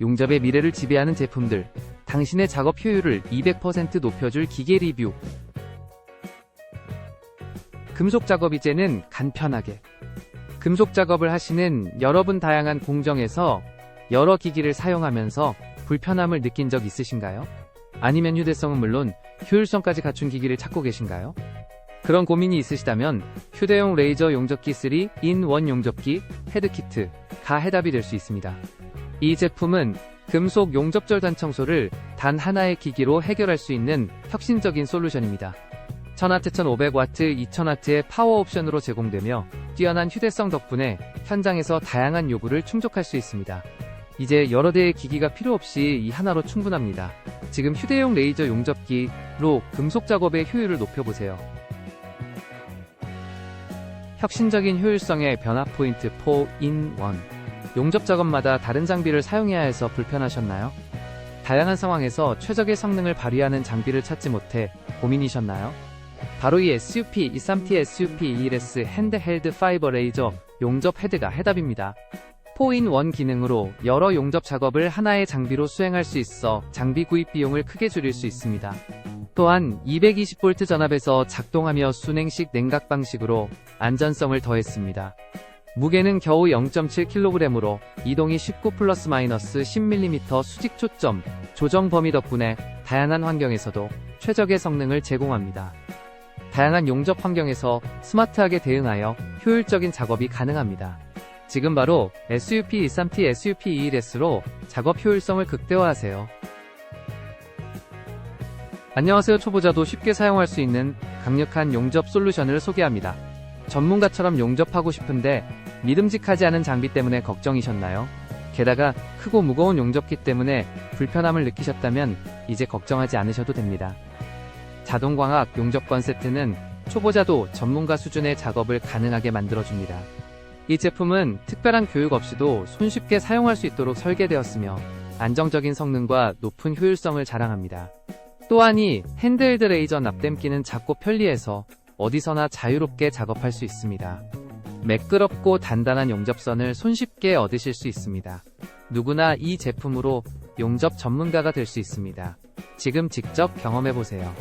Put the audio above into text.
용접의 미래를 지배하는 제품들, 당신의 작업 효율을 200% 높여줄 기계 리뷰. 금속 작업 이제는 간편하게. 금속 작업을 하시는 여러분 다양한 공정에서 여러 기기를 사용하면서 불편함을 느낀 적 있으신가요? 아니면 휴대성은 물론 효율성까지 갖춘 기기를 찾고 계신가요? 그런 고민이 있으시다면 휴대용 레이저 용접기 3 인1 용접기 헤드키트가 해답이 될 수 있습니다. 이 제품은 금속 용접절단 청소를 단 하나의 기기로 해결할 수 있는 혁신적인 솔루션입니다. 1000W, 1500W, 2000W의 파워 옵션으로 제공되며 뛰어난 휴대성 덕분에 현장에서 다양한 요구를 충족할 수 있습니다. 이제 여러 대의 기기가 필요 없이 이 하나로 충분합니다. 지금 휴대용 레이저 용접기로 금속 작업의 효율을 높여보세요. 혁신적인 효율성의 변화 포인트 4in1 용접 작업마다 다른 장비를 사용해야 해서 불편하셨나요? 다양한 상황에서 최적의 성능을 발휘하는 장비를 찾지 못해 고민이셨나요? 바로 이 SUP 23T SUP 21S 핸드헬드 파이버 레이저 용접 헤드가 해답입니다. 4인1 기능으로 여러 용접 작업을 하나의 장비로 수행할 수 있어 장비 구입 비용을 크게 줄일 수 있습니다. 또한 220V 전압에서 작동하며 순행식 냉각 방식으로 안전성을 더했습니다. 무게는 겨우 0.7kg으로 이동이 쉽고 플러스 마이너스 10mm 수직 초점 조정 범위 덕분에 다양한 환경에서도 최적의 성능을 제공합니다. 다양한 용접 환경에서 스마트하게 대응하여 효율적인 작업이 가능합니다. 지금 바로 SUP 23T SUP 21S로 작업 효율성을 극대화하세요. 안녕하세요. 초보자도 쉽게 사용할 수 있는 강력한 용접 솔루션을 소개합니다. 전문가처럼 용접하고 싶은데 믿음직하지 않은 장비 때문에 걱정이셨나요? 게다가 크고 무거운 용접기 때문에 불편함을 느끼셨다면 이제 걱정하지 않으셔도 됩니다. 자동광학 용접권 세트는 초보자도 전문가 수준의 작업을 가능하게 만들어줍니다. 이 제품은 특별한 교육 없이도 손쉽게 사용할 수 있도록 설계되었으며 안정적인 성능과 높은 효율성을 자랑합니다. 또한 이 핸드헬드 레이저 납땜기는 작고 편리해서 어디서나 자유롭게 작업할 수 있습니다. 매끄럽고 단단한 용접선을 손쉽게 얻으실 수 있습니다. 누구나 이 제품으로 용접 전문가가 될 수 있습니다. 지금 직접 경험해보세요.